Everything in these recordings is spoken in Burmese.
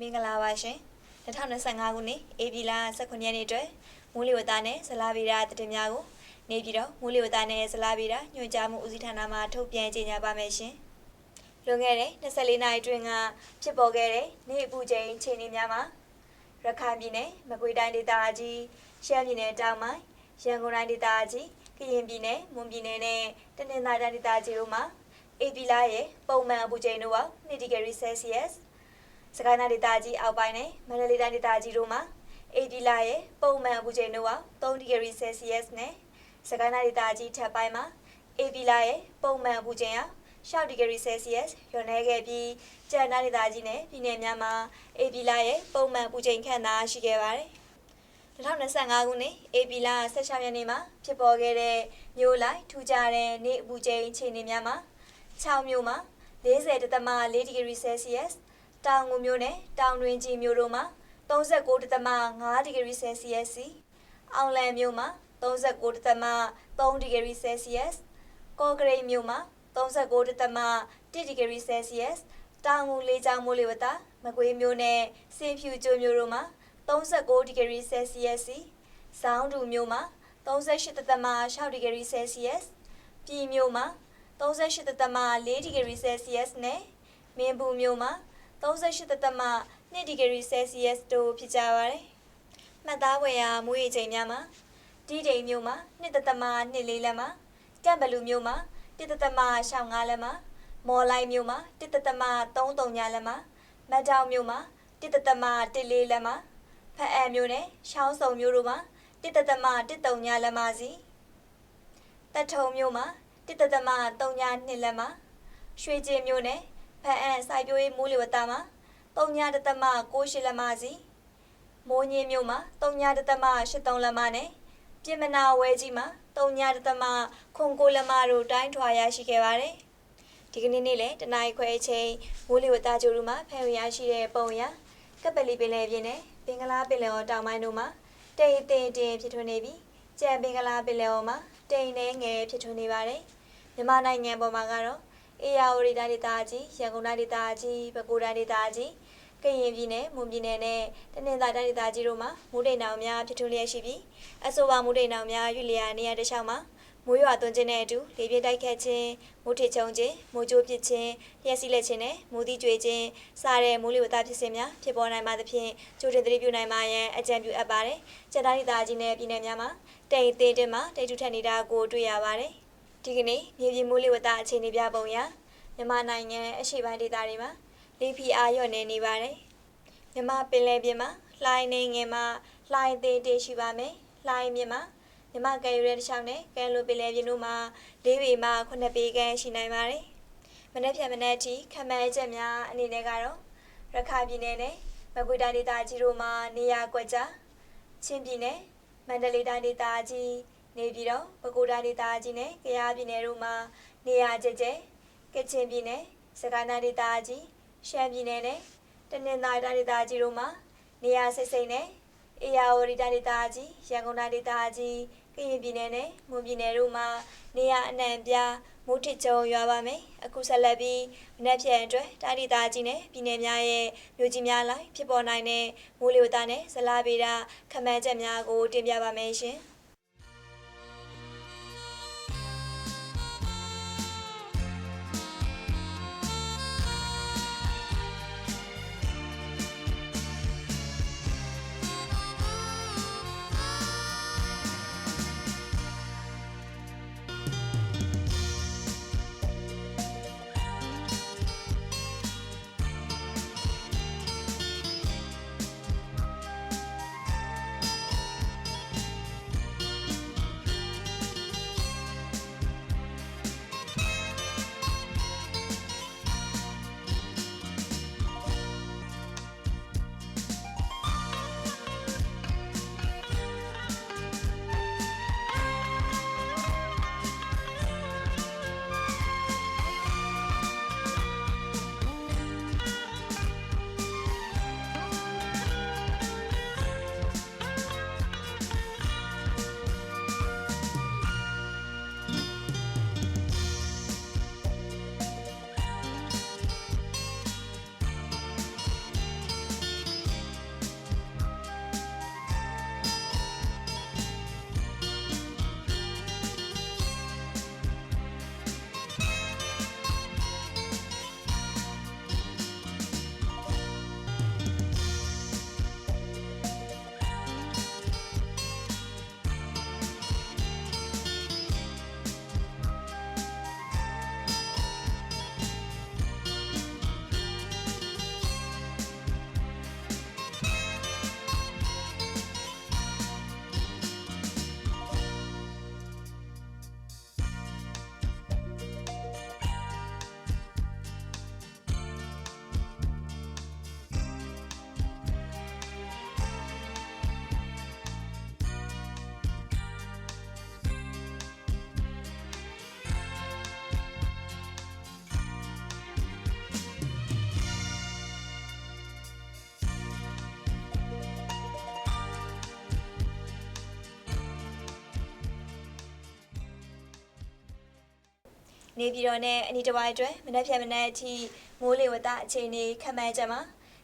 မင်္ဂလာပါရှင်2025ခုနှစ်ဧပြီလ18ရက်နေ့အတွက်မိုးလေဝသနဲ့ဇလားဗီရာသတင်းများကိုနေပြည်တော်မိုးလေဝသနဲ့ဇလားဗီရာညွှန်ကြားမှုဦးစီးဌာနမှထုတ်ပြန်ကြေညာပါမယ်ရှင်လွန်ခဲ့တဲ့24နာရီအတွင်းကဖြစ်ပေါ်ခဲ့တဲ့နေအပူချိန်အခြေအနေများမှာရခိုင်ပြည်နယ်မကွေးတိုင်းဒေသကြီးရှမ်းပြည်နယ်တောင်ပိုင်းရန်ကုန်တိုင်းဒေသကြီးကရင်ပြည်နယ်မွန်ပြည်နယ်နဲ့တနင်္သာရီတိုင်းဒေသကြီးတို့မှာဧပြီလရဲ့ပုံမှန်အပူချိန်တို့ပေါင်း2ဒီဂရီဆယ်စီယပ် စ်စကိုင်းတိုင်းဒေသကြီးအောက်ပိုင်းနဲ့မန္တလေးတိုင်းဒေသကြီးတို့မှာအေဒီလာရဲ့ပုံမှန်အပူချိန်တို့ဟာ3ဒီဂရီဆယ်စီယပ်နဲ့စကိုင်းတိုင်းဒေသကြီးထပ်ပိုင်းမှာအေဒီလာရဲ့ပုံမှန်အပူချိန်ဟာ6ဒီဂရီဆယ်စီယပ်လျော့နေခဲ့ပြီးကျန်တိုင်းဒေသကြီးနဲ့ပြည်နယ်များမှာအေဒီလာရဲ့ပုံမှန်အပူချိန်ခန့်သာရှိခဲ့ပါတယ်2025ခုနှစ်ဧပြီလ16ရက်နေ့မှာဖြစ်ပေါ်ခဲ့တဲ့မြို့လိုက်ထူးခြားတဲ့နေ့အပူချိန်အခြေအနေများမှာ6မြို့မှာ40.4ဒီဂရီဆယ်စီယပ် တောင်ငူမြို့နယ်တောင်တွင်ကြီးမြို့တို့မှာ39.5ဒီဂရီဆယ်စီယပ်စီအောင်လံမြို့မှာ39.3ဒီဂရီဆယ်စီယပ်ကော့ဂရိတ်မြို့မှာ39.1ဒီဂရီဆယ်စီယပ်တောင်ငူလေးချောင်းမိုးလေဝသမကွေးမြို့နယ်စင်ဖြူကျွမြို့တို့မှာ39ဒီဂရီဆယ်စီယပ်စီစောင်းတူမြို့မှာ38.6ဒီဂရီဆယ်စီယပ်ပြည်မြို့မှာ38.4ဒီဂရီဆယ်စီယပ်နဲ့မင်းဘူးမြို့မှာ 38.2ဒီဂရီဆယ်စီယပ်တို့ဖြစ်ကြပါတယ်။မှတ်သားဝယ်ရာမူရေချိန်များမှာဒီဒိန်မြို့မှာ1.24လမ်းမှာကမ်ဘလူမြို့မှာ1.65လမ်းမှာမော်လိုက်မြို့မှာ1.33ညလမ်းမှာမတ်တောင်မြို့မှာ1.14လမ်းမှာဖက်အဲမြို့နဲ့ရှောင်းစုံမြို့တို့မှာ1.13ညလမ်းမှာစီတထုံမြို့မှာ1.32လမ်းမှာရွှေကျင်မြို့နဲ့ ဖန်အန်စိုက်ပျိုးရေးမိုးလေဝသမှာ3.6လက်မစီမိုးညင်းမြို့မှာ3.83လက်မနဲ့ပြင်မနာဝဲကြီးမှာ3.9လက်မတို့တိုင်းထွာရရှိခဲ့ပါတယ်ဒီကနေ့နေ့လည်းတနင်္ဂနွေခွဲအချိန်မိုးလေဝသကြိုးတို့မှာဖန်ရရှိတဲ့ပုံရကပလီပင်လယ်ပြင်နဲ့ပင်ကလားပင်လယ်ော်တောင်ပိုင်းတို့မှာတိမ်တင်တင်ဖြစ်ထွန်းနေပြီးကြံပင်ကလားပင်လယ်ော်မှာတိမ်နေငယ်ဖြစ်ထွန်းနေပါတယ်မြန်မာနိုင်ငံပေါ်မှာကတော့ အေယာဝတီတိုင်းဒေသကြီးရန်ကုန်တိုင်းဒေသကြီးပဲခူးတိုင်းဒေသကြီးကရင်ပြည်နယ်မွန်ပြည်နယ်နဲ့တနင်္သာတိုင်းဒေသကြီးတို့မှာမိုးတိမ်တောင်များဖြစ်ထွန်းလျက်ရှိပြီးအဆိုပါမိုးတိမ်တောင်များရွေ့လျာနေရာတစ်လျှောက်မှာမိုးရွာသွန်းခြင်းနဲ့အတူလေပြင်းတိုက်ခတ်ခြင်းမိုးထချုံခြင်းမိုးကြိုးပစ်ခြင်းလျှက်စီးလက်ခြင်းနဲ့မိုးသီးကြွေခြင်းစတဲ့မိုးလေဝသဖြစ်စဉ်များဖြစ်ပေါ်နိုင်ပါသဖြင့်ကြိုတင်သတိပြုနိုင်ပါရန်အကြံပြုအပ်ပါတယ်။ကျန်တိုင်းဒေသကြီးနဲ့ပြည်နယ်များမှာတိမ်သေးတင်မှာတိတ်ထူထက်နေတာကိုတွေ့ရပါတယ်။ ဒီကနေ့မြေပြင်မိုးလေဝသအခြေအနေပြပုံရမြန်မာနိုင်ငံအရှေ့ပိုင်းဒေသတွေမှာလေဖိအားလျော့နေနေပါတယ်။မြန်မာပင်လယ်ပြင်မှာလှိုင်းနေငယ်မှာလှိုင်းသေးသေးရှိပါမယ်။လှိုင်းမြင့်မှာမြမကယ်ရီရဲတစ်ချောင်းနဲ့ကယ်လိုပင်လယ်ပြင်တို့မှာ၄ပေမှ9ပေခန့်ရှိနိုင်ပါတယ်။မနေ့ဖြန်မနေ့ထိခမဲချက်များအနေနဲ့ကတော့ရခိုင်ပြည်နယ်နဲ့မကွေးတိုင်းဒေသကြီးတို့မှာနေရာကွက်ကြားချင်းပြည်နယ်မန္တလေးတိုင်းဒေသကြီး နေပြည်တော်ပဲခူးတိုင်းဒေသကြီးနဲ့ကယားပြည်နယ်တို့မှာနေရာကျကျကချင်ပြည်နယ်စကိုင်းတိုင်းဒေသကြီးရှမ်းပြည်နယ်နဲ့တနင်္သာရီတိုင်းဒေသကြီးတို့မှာနေရာစိတ်စိတ်နဲ့အေယာဝတီတိုင်းဒေသကြီးရန်ကုန်တိုင်းဒေသကြီးကရင်ပြည်နယ်နဲ့မွန်ပြည်နယ်တို့မှာနေရာအနှံ့ပြားမိုးထစ်ကြုံရွာပါမယ်အခုဆက်လက်ပြီးမနက်ဖြန်အတွက်တိုင်းဒေသကြီးနဲ့ပြည်နယ်များရဲ့မြို့ကြီးများလိုက်ဖြစ်ပေါ်နိုင်တဲ့မိုးလေဝသနဲ့ဇလားဗေဒခန့်မှန်းချက်များကိုတင်ပြပါမယ်ရှင်။ နေပြည်တော်နဲ့အနီးတစ်ဝိုက်အတွက်မနက်ဖြန်မနက်အထိမိုးလေဝသအခြေအနေခန့်မှန်းချက်မှာ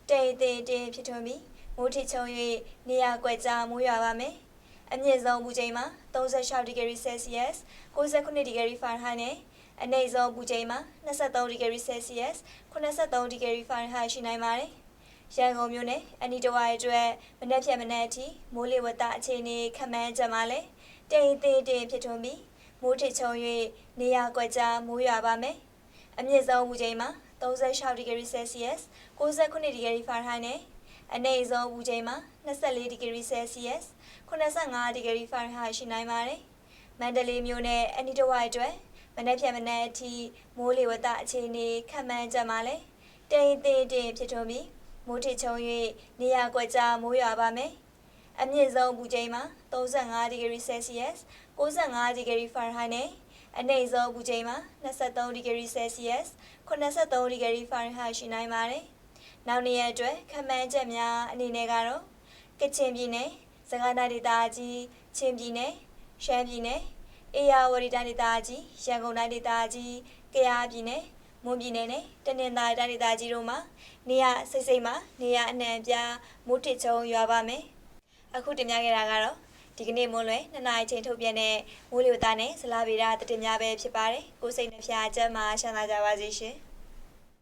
တိမ်တင်တင်ဖြစ်ထွန်းပြီးမိုးထစ်ချုံ၍နေရာကွက်ကြားမိုးရွာပါမယ်။အမြင့်ဆုံးပူချိန်မှာ36ဒီဂရီဆယ်စီယပ်69ဒီဂရီဖာရင်ဟိုက်နဲ့အနိမ့်ဆုံးပူချိန်မှာ23ဒီဂရီဆယ်စီယပ်83ဒီဂရီဖာရင်ဟိုက်ရှိနိုင်ပါတယ်။ရန်ကုန်မြို့နယ်အနီးတစ်ဝိုက်အတွက်မနက်ဖြန်မနက်အထိမိုးလေဝသအခြေအနေခန့်မှန်းချက်မှာလည်းတိမ်တင်တင်ဖြစ်ထွန်းပြီး မိုးထစ်ချုံ၍နေရာကွက်ကြားမိုးရွာပါမယ်။အမြင့်ဆုံးပူချိန်မှာ36ဒီဂရီဆယ်စီယပ်69ဒီဂရီဖာရင်ဟိုက်နဲ့အနိမ့်ဆုံးပူချိန်မှာ24ဒီဂရီဆယ်စီယပ်85ဒီဂရီဖာရင်ဟိုက်ရှိနိုင်ပါတယ်။မန္တလေးမြို့နယ်အနီးတစ်ဝိုက်အတွက်မနက်ဖြန်မနက်အထိမိုးလေဝသအခြေအနေခန့်မှန်းချက်မှာလည်းတိမ်တင်တင်ဖြစ်ထွန်းပြီးမိုးထစ်ချုံ၍နေရာကွက်ကြားမိုးရွာပါမယ်။ အမြင့်ဆုံးပူချိန်မှာ35ဒီဂရီဆယ်စီယပ်65ဒီဂရီဖာရင်ဟိုက်နဲ့အနိမ့်ဆုံးပူချိန်မှာ23ဒီဂရီဆယ်စီယပ်83ဒီဂရီဖာရင်ဟိုက်ရှိနိုင်ပါတယ်။နောက်နေ့ရက်အတွက်ခန့်မှန်းချက်များအနေနဲ့ကတော့ကချင်ပြည်နယ်၊စကိုင်းတိုင်းဒေသကြီး၊ချင်းပြည်နယ်၊ရှမ်းပြည်နယ်၊အေရဝတီတိုင်းဒေသကြီး၊ရန်ကုန်တိုင်းဒေသကြီး၊ကယားပြည်နယ်၊မွန်ပြည်နယ်နဲ့တနင်္သာရီတိုင်းဒေသကြီးတို့မှာနေရစိတ်စိတ်မှာနေရအနှံ့အပြားမိုးထစ်ချုံရွာပါမယ်။ အခုတင်ပြခဲ့တာကတော့ဒီကနေ့မွန်းလွယ်နှစ်နာရီချိန်ထုတ်ပြန်တဲ့မိုးလေဝသနဲ့ဇလာဗေဒသတင်းများပဲဖြစ်ပါတယ်။ကိုယ်စိတ်နှဖျားချက်မှာရှင်းလာကြပါစေရှင်။